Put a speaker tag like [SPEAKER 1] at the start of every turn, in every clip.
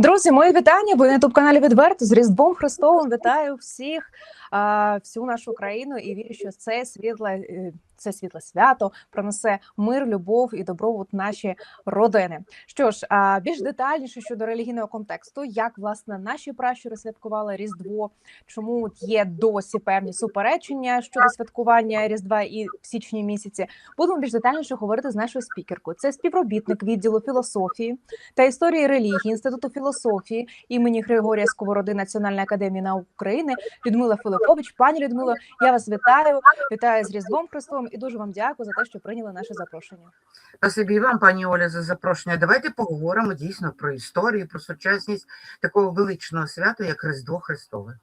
[SPEAKER 1] Друзі, мої вітання. Ви на ютуб каналі Відверто з Різдвом Христовим. Вітаю всіх, всю нашу країну і вірю, що це світле, е, це світле свято пронесе мир, любов і добробут наші родини. Що ж, а, більш детальніше щодо релігійного контексту, як власне наші пращури святкували Різдво, чому є досі певні суперечення щодо святкування Різдва і в січні місяці. Будемо більш детальніше говорити з нашою спікеркою. Це співробітник відділу філософії та історії релігії інституту філософії імені Григорія Сковороди Національної академії наук України Людмила Филипович. Пані Людмило, я вас вітаю. Вітаю з Різдвом Христовим і дуже вам дякую за те, що прийняли наше запрошення.
[SPEAKER 2] Спасибі і вам, пані Оля, за запрошення. Давайте поговоримо дійсно про історію, про сучасність такого величного свята, як Різдво Христове.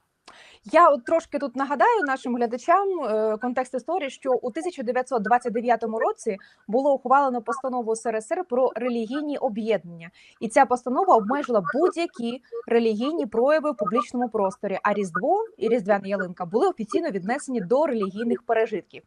[SPEAKER 1] Я от трошки тут нагадаю нашим глядачам е, контекст історії, що у 1929 році було ухвалено постанову СРСР про релігійні об'єднання, і ця постанова обмежила будь-які релігійні прояви в публічному просторі. А Різдво і Різдвяна ялинка були офіційно віднесені до релігійних пережитків.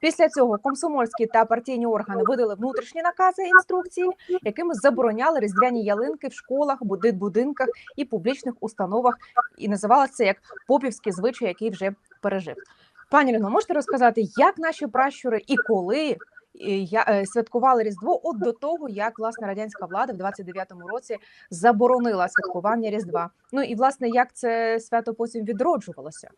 [SPEAKER 1] Після цього комсомольські та партійні органи видали внутрішні накази інструкції, якими забороняли різдвяні ялинки в школах, буди- будинках і публічних установах, і називали це як попівський звичай, який вже пережив. Пані Ліно, можете розказати, як наші пращури і коли е, святкували Різдво от до того, як власне радянська влада в 29-му році заборонила святкування Різдва. Ну і власне як це свято потім відроджувалося?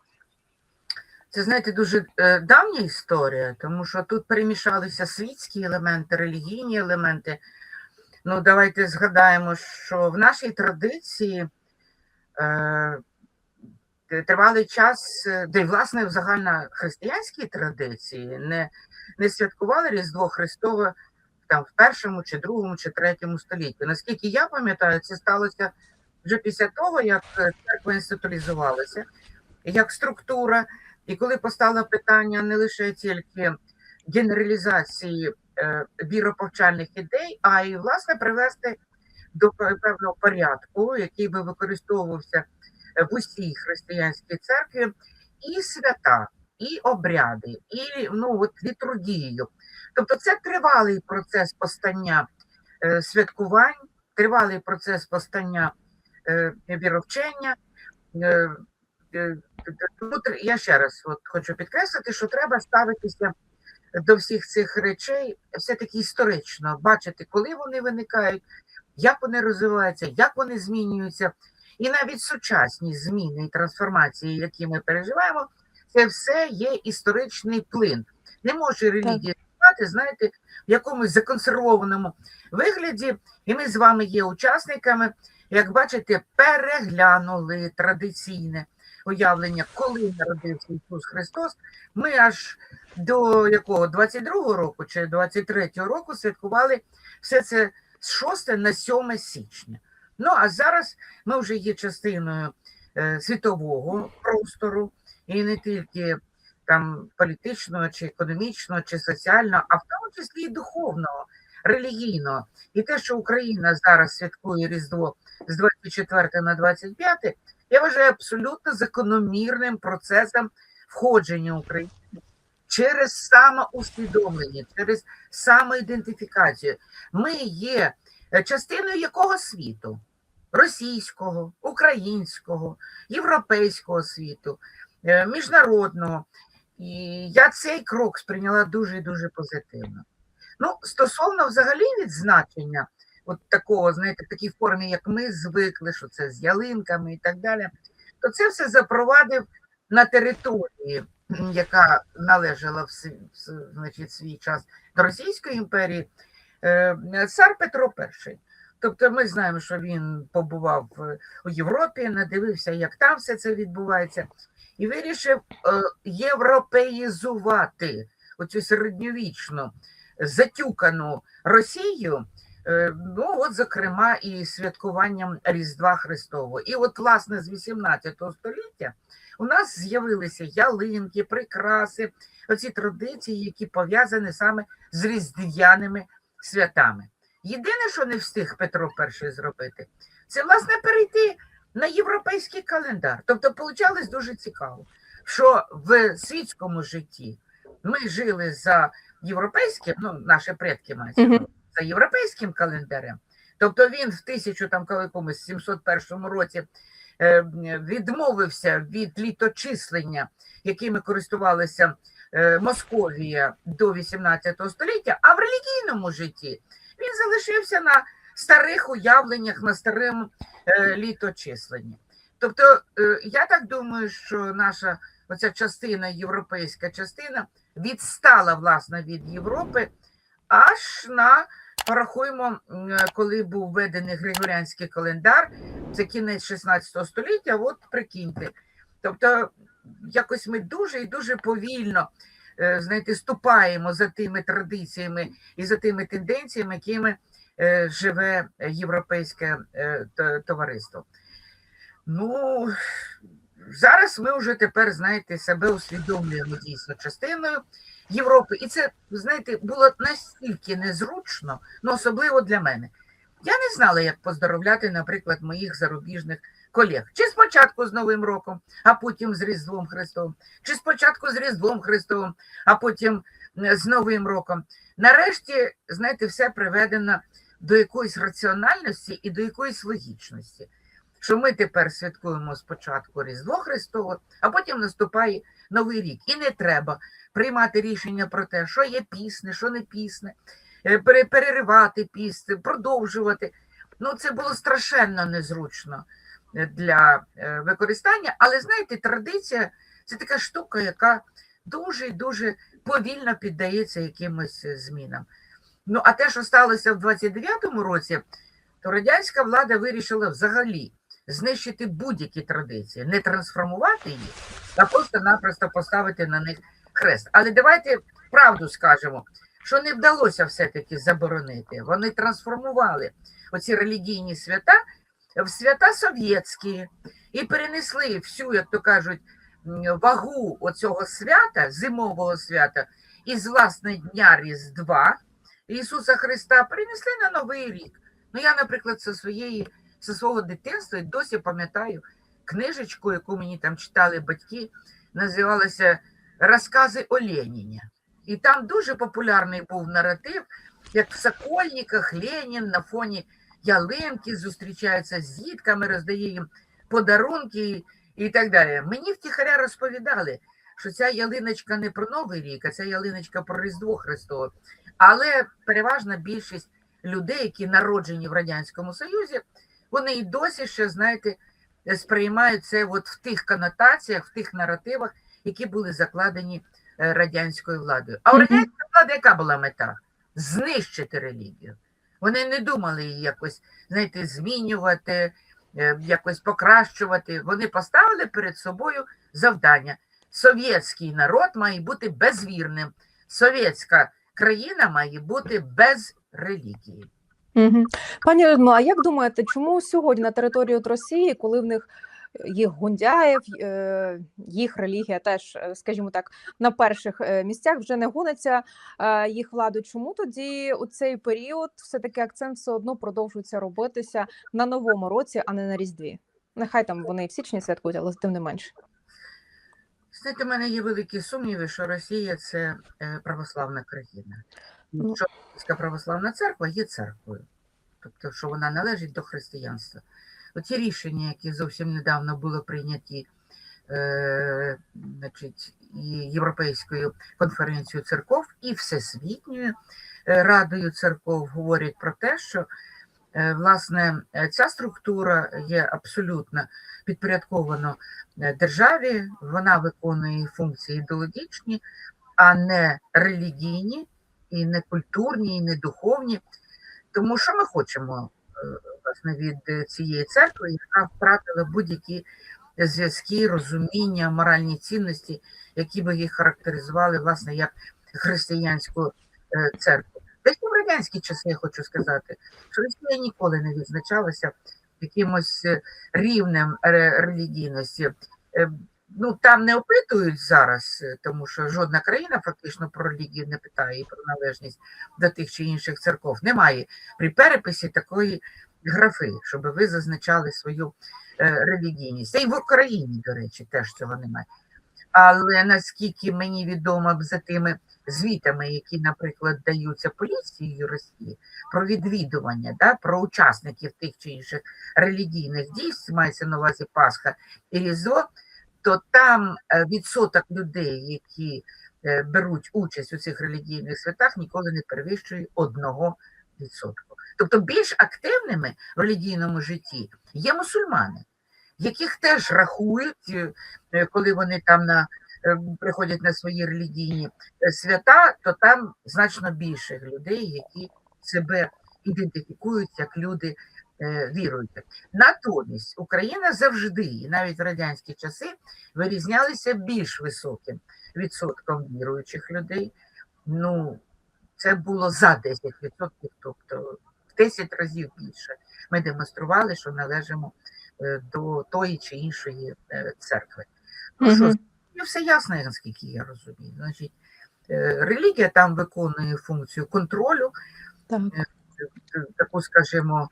[SPEAKER 2] Це, знаєте, дуже е, давня історія, тому що тут перемішалися світські елементи, релігійні елементи. Ну, давайте згадаємо, що в нашій традиції е, тривалий час, е, де й власне в загальнохристиянській традиції не, не святкували Різдво Христове там в першому, чи другому, чи третьому столітті. Наскільки я пам'ятаю, це сталося вже після того, як церква інституалізувалася, як структура. І коли постало питання не лише тільки генералізації е, віроповчальних ідей, а й власне привести до певного порядку, який би використовувався е, в усій християнській церкві, і свята, і обряди, і ну от літургію. Тобто, це тривалий процес постання е, святкувань, тривалий процес постання віровчення. Е, тому я ще раз от хочу підкреслити, що треба ставитися до всіх цих речей все-таки історично, бачити, коли вони виникають, як вони розвиваються, як вони змінюються. І навіть сучасні зміни і трансформації, які ми переживаємо, це все є історичний плин. Не може релігія існувати, знаєте, в якомусь законсервованому вигляді, і ми з вами є учасниками, як бачите, переглянули традиційне уявлення, коли народився Ісус Христос, ми аж до якого 22-го року чи 23-го року святкували все це з 6 на 7 січня. Ну а зараз ми вже є частиною е, світового простору, і не тільки там політичного, чи економічного, чи соціального, а в тому числі і духовного, релігійного. І те, що Україна зараз святкує Різдво з 24 на 25, я вважаю абсолютно закономірним процесом входження України через самоусвідомлення, через самоідентифікацію. Ми є е, частиною якого світу? Російського, українського, європейського світу, е, міжнародного. І я цей крок сприйняла дуже дуже позитивно. Ну, стосовно взагалі відзначення, от такого, знаєте, в такій формі, як ми звикли, що це з ялинками і так далі, то це все запровадив на території, яка належала в значить, свій час до Російської імперії, е, цар Петро І. Тобто ми знаємо, що він побував у Європі, надивився, як там все це відбувається, і вирішив е, європеїзувати оцю середньовічну затюкану Росію, ну от, зокрема, і святкуванням Різдва Христового. І от, власне, з 18 століття у нас з'явилися ялинки, прикраси, оці традиції, які пов'язані саме з різдвяними святами. Єдине, що не встиг Петро І зробити, це власне перейти на європейський календар. Тобто, получалось дуже цікаво, що в світському житті ми жили за європейським, ну, наші предки мають. За європейським календарем, Тобто він в 1000 там коли якомусь 701 році е, відмовився від літочислення, якими користувалися е, Московія до 18 століття, а в релігійному житті він залишився на старих уявленнях, на старому е, літочисленні. Тобто, я так думаю, що наша оця частина, європейська частина, відстала власне від Європи аж на порахуємо, коли був введений Григоріанський календар, це кінець 16 століття, от прикиньте. Тобто, якось ми дуже і дуже повільно е, знаєте, ступаємо за тими традиціями і за тими тенденціями, якими е, живе європейське е, товариство. Ну, зараз ми вже тепер, знаєте, себе усвідомлюємо дійсно частиною Європи. І це, знаєте, було настільки незручно, ну особливо для мене. Я не знала, як поздоровляти, наприклад, моїх зарубіжних колег. Чи спочатку з Новим роком, а потім з Різдвом Христовим, чи спочатку з Різдвом Христовим, а потім з Новим роком. Нарешті, знаєте, все приведено до якоїсь раціональності і до якоїсь логічності. Що ми тепер святкуємо спочатку Різдво Христове, а потім наступає Новий рік. І не треба приймати рішення про те, що є пісне, що не пісне, е, переривати пісни, продовжувати. Ну, це було страшенно незручно е, для е, використання. Але знаєте, традиція це така штука, яка дуже дуже повільно піддається якимось змінам. Ну, а те, що сталося в 29-му році, то радянська влада вирішила взагалі знищити будь-які традиції, не трансформувати їх, а просто-напросто поставити на них хрест. Але давайте правду скажемо, що не вдалося все-таки заборонити. Вони трансформували оці релігійні свята в свята совєтські і перенесли всю, як то кажуть, вагу оцього свята, зимового свята, із власне дня Різдва Ісуса Христа перенесли на Новий рік. Ну, я, наприклад, зі своєї зі свого дитинства і досі пам'ятаю книжечку, яку мені там читали батьки, називалася Розкази о Леніні. І там дуже популярний був наратив, як в Сокольниках Ленін на фоні ялинки зустрічається з дітками, роздає їм подарунки і, так далі. Мені втіхаря розповідали, що ця ялиночка не про Новий рік, а ця ялиночка про Різдво Христове. Але переважна більшість людей, які народжені в Радянському Союзі, вони і досі ще, знаєте, сприймають це от в тих конотаціях, в тих наративах, які були закладені е, радянською владою. А у
[SPEAKER 1] Мгм.
[SPEAKER 2] радянської влади яка була мета? Знищити релігію. Вони не думали її якось, знаєте, змінювати, е, якось покращувати. Вони поставили перед собою завдання. Совєтський народ має бути безвірним. Совєтська країна має бути без релігії.
[SPEAKER 1] Угу. Пані Людмила, а як думаєте, чому сьогодні на території от Росії, коли в них їх Гундяєв, е, їх релігія теж, е, скажімо так, на перших е, місцях вже не гониться е, їх владу? Чому тоді у цей період все-таки акцент все одно продовжується робитися на новому році, а не на Різдві? Нехай там вони в січні святкують, але тим не менше.
[SPEAKER 2] Знаєте, в мене є великі сумніви, що Росія це е, православна країна.
[SPEAKER 1] Ну.
[SPEAKER 2] Що Російська православна церква є церквою, тобто, що вона належить до християнства. Оці рішення, які зовсім недавно були прийняті е, значить, і Європейською конференцією церков і Всесвітньою е, радою церков, говорять про те, що е, власне ця структура є абсолютно підпорядкована е, державі, вона виконує функції ідеологічні, а не релігійні, і не культурні, і не духовні. Тому що ми хочемо е, власне від е, цієї церкви, яка втратила будь-які зв'язки, розуміння, моральні цінності, які би їх характеризували власне як християнську е, церкву. Ще в радянські часи я хочу сказати, що Росія ніколи не відзначалася якимось рівнем релігійності. Ну там не опитують зараз, е, тому що жодна країна фактично про релігію не питає і про належність до тих чи інших церков. Немає при переписі такої графи, щоб ви зазначали свою е, релігійність. Й в Україні, до речі, теж цього немає. Але наскільки мені відомо за тими звітами, які, наприклад, даються поліцією Росії про відвідування, да, про учасників тих чи інших релігійних дійств, мається на увазі Пасха і Різдво, то там е, відсоток людей, які е, беруть участь у цих релігійних святах, ніколи не перевищує одного відсотку. Тобто більш активними в релігійному житті є мусульмани, яких теж рахують, е, коли вони там на, приходять на свої релігійні свята, то там значно більше людей, які себе ідентифікують як люди е. Натомість Україна завжди, і навіть в радянські часи, вирізнялися більш високим відсотком віруючих людей. Ну, це було за 10%, тобто в 10 разів більше. Ми демонстрували, що належимо е, до тої чи іншої е, церкви. Ну, що,
[SPEAKER 1] Мгм.
[SPEAKER 2] ну, все ясно, наскільки я розумію. Значить, релігія там виконує функцію контролю,
[SPEAKER 1] Так.
[SPEAKER 2] Таку, скажімо,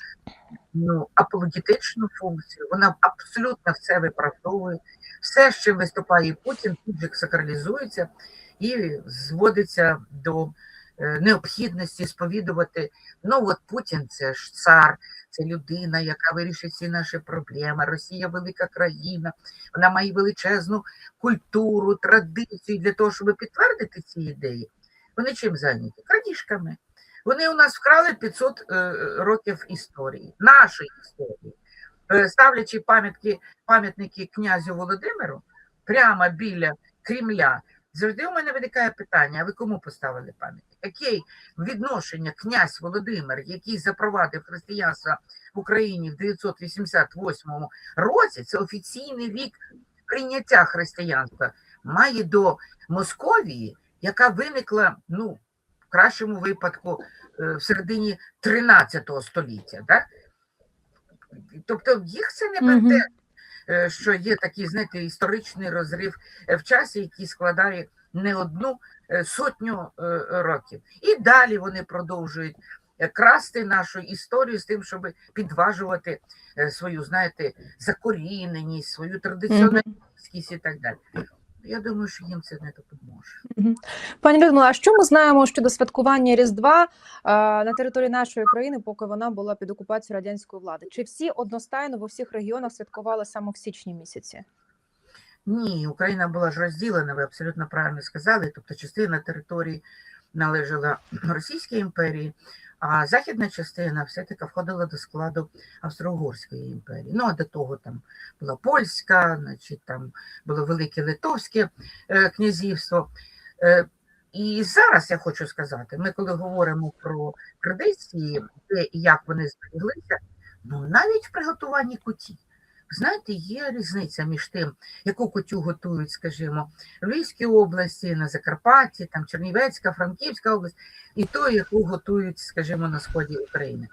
[SPEAKER 2] ну, апологетичну функцію. Вона абсолютно все виправдовує. Все, з чим виступає Путін, тут же сакралізується і зводиться до е, необхідності сповідувати. Ну, от Путін це ж цар, це людина, яка вирішить всі наші проблеми. Росія велика країна, вона має величезну культуру, традицію для того, щоб підтвердити ці ідеї. Вони чим зайняті? Крадіжками. Вони у нас вкрали 500 е, років історії, нашої історії, Е, ставлячи пам'ятки, пам'ятники князю Володимиру прямо біля Кремля. Завжди у мене виникає питання: а ви кому поставили пам'ятник? Яке відношення князь Володимир, який запровадив християнство в Україні в 988 році, це офіційний вік прийняття християнства, має до Московії, яка виникла, ну, кращому випадку, е, в середині 13 століття. Да? Тобто їх це не бентежить, е, що є такий, знаєте, історичний розрив в часі, який складає не одну е, сотню років. І далі вони продовжують красти нашу історію з тим, щоб підважувати свою, знаєте, закоріненість, свою традиціональність і так далі. Я думаю, що їм це не допоможе.
[SPEAKER 1] Пані Людмила, а що ми знаємо щодо святкування Різдва е, на території нашої країни, поки вона була під окупацією радянської влади? Чи всі одностайно в усіх регіонах святкували саме в січні місяці?
[SPEAKER 2] Ні, Україна була ж розділена, ви абсолютно правильно сказали. Тобто частина території належала Російській імперії, а західна частина все-таки входила до складу Австро-Угорської імперії. Ну, а до того там була польська, значить, там було велике Литовське е, князівство. Е, і зараз я хочу сказати, ми коли говоримо про традиції, де і як вони збереглися, ну навіть в приготуванні куті. Знаєте, є різниця між тим, яку кутю готують, скажімо, в Львівській області, на Закарпатті, там Чернівецька, Франківська область, і тою, яку готують, скажімо, на сході України.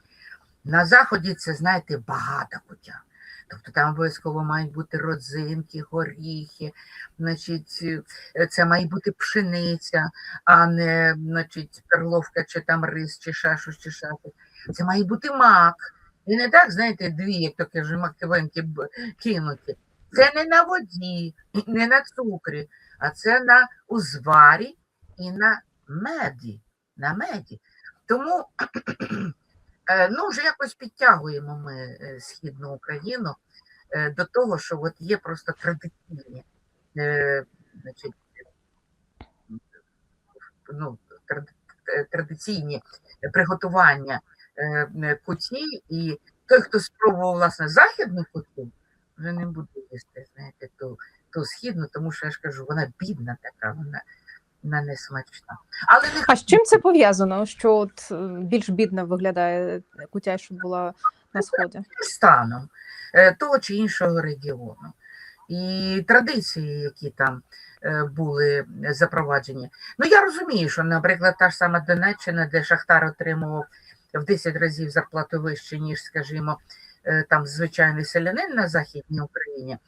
[SPEAKER 2] На заході це, знаєте, багата кутя. Тобто там обов'язково мають бути родзинки, горіхи, значить, це має бути пшениця, а не значить, перловка, чи там рис, чи шашу, чи шафи. Це має бути мак. І не так, знаєте, дві, як то каже, маковинки б- кинуті. Це не на воді, не на цукрі, а це на узварі і на меді. На меді. Тому е, ну, вже якось підтягуємо ми е, Східну Україну е, до того, що от є просто традиційні, значить, ну, традиційні приготування куті, і той, хто спробував власне західну кутю, вже не буде їсти, знаєте, ту, ту східну, тому що я ж кажу, вона бідна така, вона, вона не смачна. Але не
[SPEAKER 1] А з чим це пов'язано? Що от е, більш бідно виглядає кутя, що була на сході?
[SPEAKER 2] станом е, того чи іншого регіону. І традиції, які там е, були запроваджені. Ну, я розумію, що, наприклад, та ж сама Донеччина, де Шахтар отримував в 10 разів зарплату вище, ніж, скажімо, е, там звичайний селянин на Західній Україні.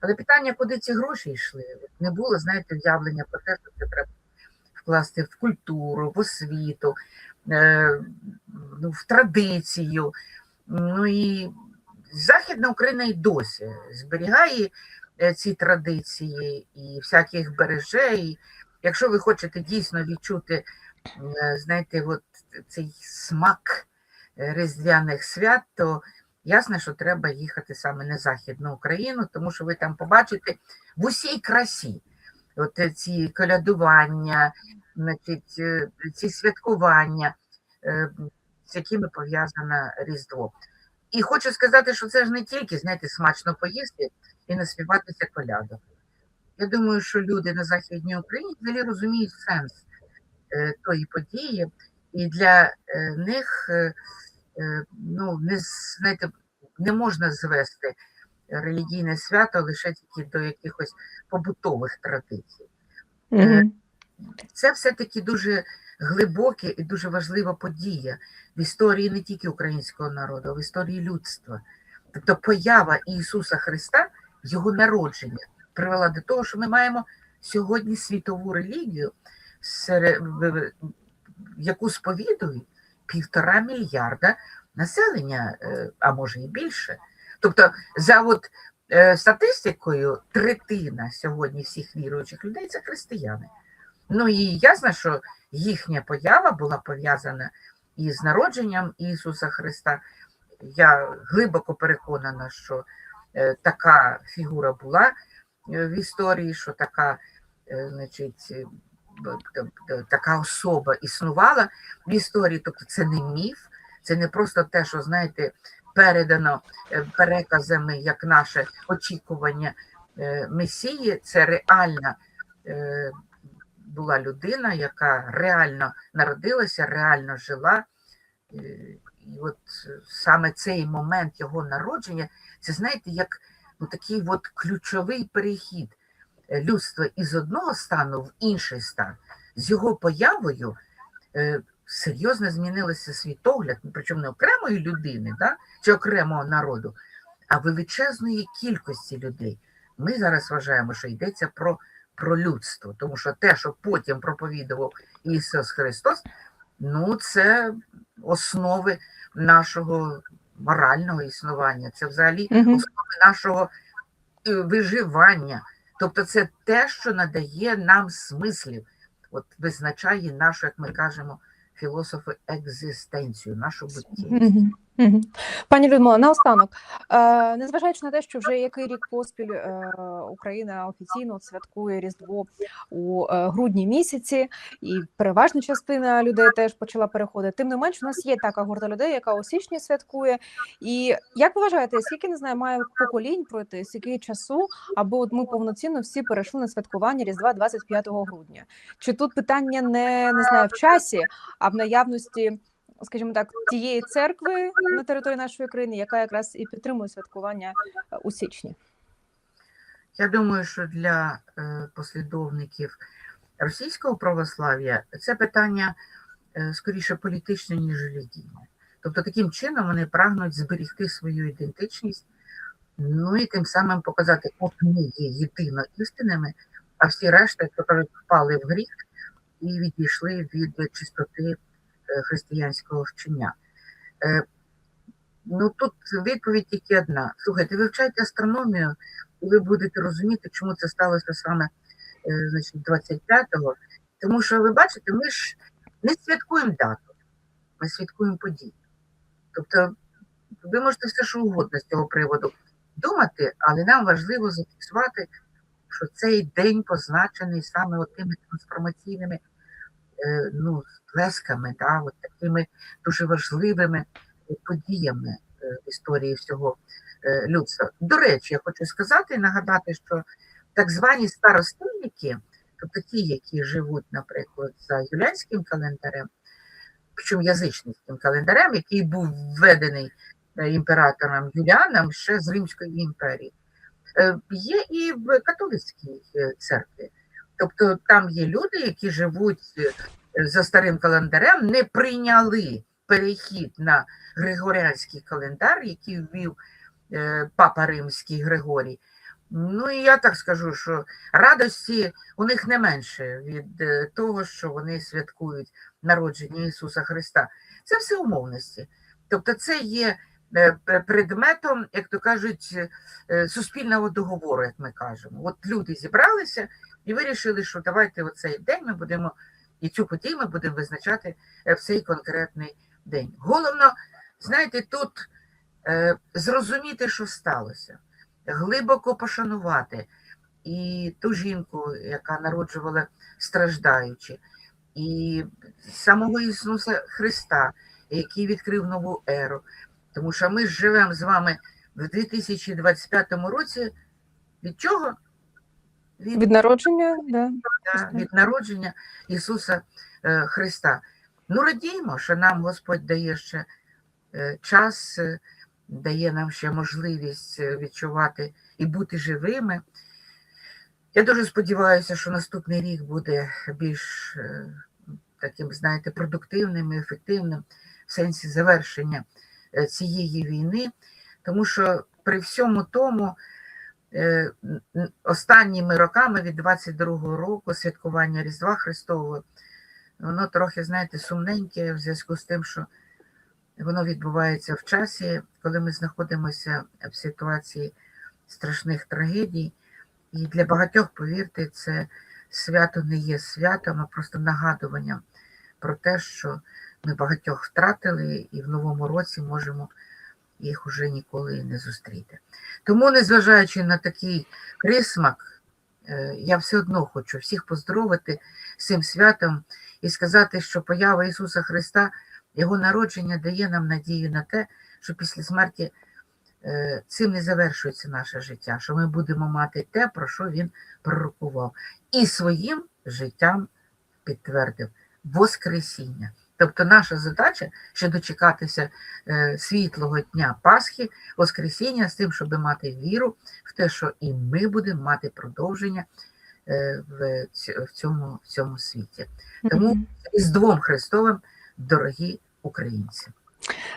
[SPEAKER 2] Але питання, куди ці гроші йшли? Не було, знаєте, уявлення про те, що це треба вкласти в культуру, в освіту, е, ну, в традицію. Ну і Західна Україна і досі зберігає е, ці традиції і всяких береже. І якщо ви хочете дійсно відчути, знаєте, от цей смак е, різдвяних свят, то ясно, що треба їхати саме на Західну Україну, тому що ви там побачите в усій красі. От е, ці колядування, значить, е, ці святкування, е, з якими пов'язане Різдво. І хочу сказати, що це ж не тільки, знаєте, смачно поїсти і наспіватися колядок. Я думаю, що люди на Західній Україні взагалі розуміють сенс е, тої події, і для е, них е, е, ну, не, знаєте, не можна звести релігійне свято лише тільки до якихось побутових традицій.
[SPEAKER 1] Мгм.
[SPEAKER 2] Це все-таки дуже глибока і дуже важлива подія в історії не тільки українського народу, а в історії людства. Тобто поява Ісуса Христа, Його народження, привела до того, що ми маємо сьогодні світову релігію, серед- яку сповідують півтора мільярда населення, е, а може і більше. Тобто, за от, е, статистикою, третина сьогодні всіх віруючих людей це християни. Ну і ясно, що їхня поява була пов'язана із народженням Ісуса Христа. Я глибоко переконана, що е, така фігура була в історії, що така, значить, така особа існувала в історії. Тобто це не міф, це не просто те, що, знаєте, передано е, переказами як наше очікування е, Месії, це реальна е, була людина, яка реально народилася, реально жила. Е, І от е, саме цей момент його народження, це знаєте, як ну, такий от ключовий перехід е, людства із одного стану в інший стан. З його появою е, серйозно змінився світогляд, причому не окремої людини да, чи окремого народу, а величезної кількості людей. Ми зараз вважаємо, що йдеться про, про людство, тому що те, що потім проповідував Ісус Христос, ну це основи нашого морального існування, це взагалі основи нашого е, виживання. Тобто це те, що надає нам смислів, от визначає нашу, як ми кажемо, філософи, екзистенцію, нашу буттєвість.
[SPEAKER 1] Пані Людмила, наостанок, е, незважаючи на те, що вже який рік поспіль е, Україна офіційно святкує Різдво у е, грудні місяці, і переважна частина людей теж почала переходити. Тим не менш, у нас є така горда людей, яка у січні святкує. І як ви вважаєте, скільки не знаю, має поколінь пройти, скільки часу, аби от ми повноцінно всі перейшли на святкування Різдва 25 грудня? Чи тут питання не, не знаю в часі, а в наявності? Скажімо так, тієї церкви на території нашої країни, яка якраз і підтримує святкування е, у січні.
[SPEAKER 2] Я думаю, що для е, послідовників російського православ'я це питання е, скоріше політичне, ніж релігійне. Тобто таким чином вони прагнуть зберегти свою ідентичність, ну і тим самим показати, от ми є єдино істинними, а всі решта, як то кажуть, впали в гріх і відійшли від чистоти християнського вчення. Е, Ну тут відповідь тільки одна. Слухайте, вивчайте астрономію, і ви будете розуміти, чому це сталося саме е, значить, 25-го. Тому що ви бачите, ми ж не святкуємо дату, ми святкуємо подію. Тобто, ви можете все, що угодно з цього приводу думати, але нам важливо зафіксувати, що цей день позначений саме тими трансформаційними е, ну, сплесками, да, от такими дуже важливими подіями е, в історії всього е, людства. До речі, я хочу сказати і нагадати, що так звані старостильники, тобто ті, які живуть, наприклад, за юліанським календарем, причому язичницьким календарем, який був введений імператором Юліаном ще з Римської імперії, є і в католицькій церкві. Тобто там є люди, які живуть е, за старим календарем, не прийняли перехід на Григоріанський календар, який ввів е, папа Римський Григорій. Ну і я так скажу, що радості у них не менше від е, того, що вони святкують народження Ісуса Христа. Це все умовності. Тобто, це є предметом, як то кажуть, е, суспільного договору, як ми кажемо. От люди зібралися і вирішили, що давайте оцей день ми будемо і цю подію ми будемо визначати е, в цей конкретний день. Головно, знаєте, тут е, зрозуміти, що сталося, глибоко пошанувати і ту жінку, яка народжувала страждаючи, і самого Ісуса Христа, який відкрив нову еру. Тому що ми живемо з вами в 2025 році. Від чого? Від
[SPEAKER 1] Від народження, да.
[SPEAKER 2] да, від народження Ісуса е, Христа. Ну, радіємо, що нам Господь дає ще е, час, е, дає нам ще можливість відчувати і бути живими. Я дуже сподіваюся, що наступний рік буде більш таким, знаєте, продуктивним і ефективним в сенсі завершення цієї війни, тому що при всьому тому е, останніми роками від 22-го року святкування Різдва Христового, воно трохи, знаєте, сумненьке в зв'язку з тим, що воно відбувається в часі, коли ми знаходимося в ситуації страшних трагедій. І для багатьох, повірте, це свято не є святом, а просто нагадуванням про те, що ми багатьох втратили і в новому році можемо їх уже ніколи не зустріти. Тому, незважаючи на такий присмак, е, я все одно хочу всіх поздоровити з цим святом і сказати, що поява Ісуса Христа, Його народження дає нам надію на те, що після смерті е, цим не завершується наше життя, що ми будемо мати те, про що Він пророкував, і своїм життям підтвердив Воскресіння. Тобто наша задача ще дочекатися е, світлого дня Пасхи, Воскресіння з тим, щоб мати віру в те, що і ми будемо мати продовження е, в цьому, в цьому світі. Тому з двом Христовим, дорогі українці.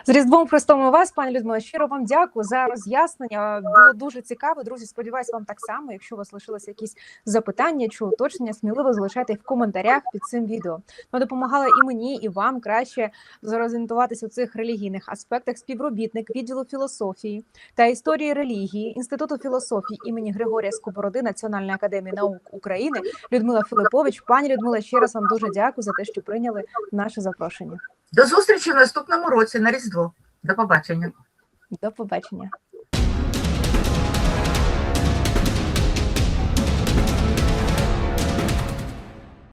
[SPEAKER 1] З Різдвом Христом у вас, пані Людмила, щиро вам дякую за роз'яснення. Було дуже цікаво. Друзі, сподіваюся, вам так само. Якщо у вас лишилися якісь запитання чи уточнення, сміливо залишайте їх в коментарях під цим відео. Ми допомагали і мені, і вам краще зорієнтуватися у цих релігійних аспектах. Співробітник відділу філософії та історії релігії Інституту філософії імені Григорія Сковороди Національної академії наук України Людмила Филипович. Пані Людмила, ще раз вам дуже дякую за те, що прийняли наше запрошення.
[SPEAKER 2] До зустрічі в наступному році на Різдво. До побачення.
[SPEAKER 1] До побачення.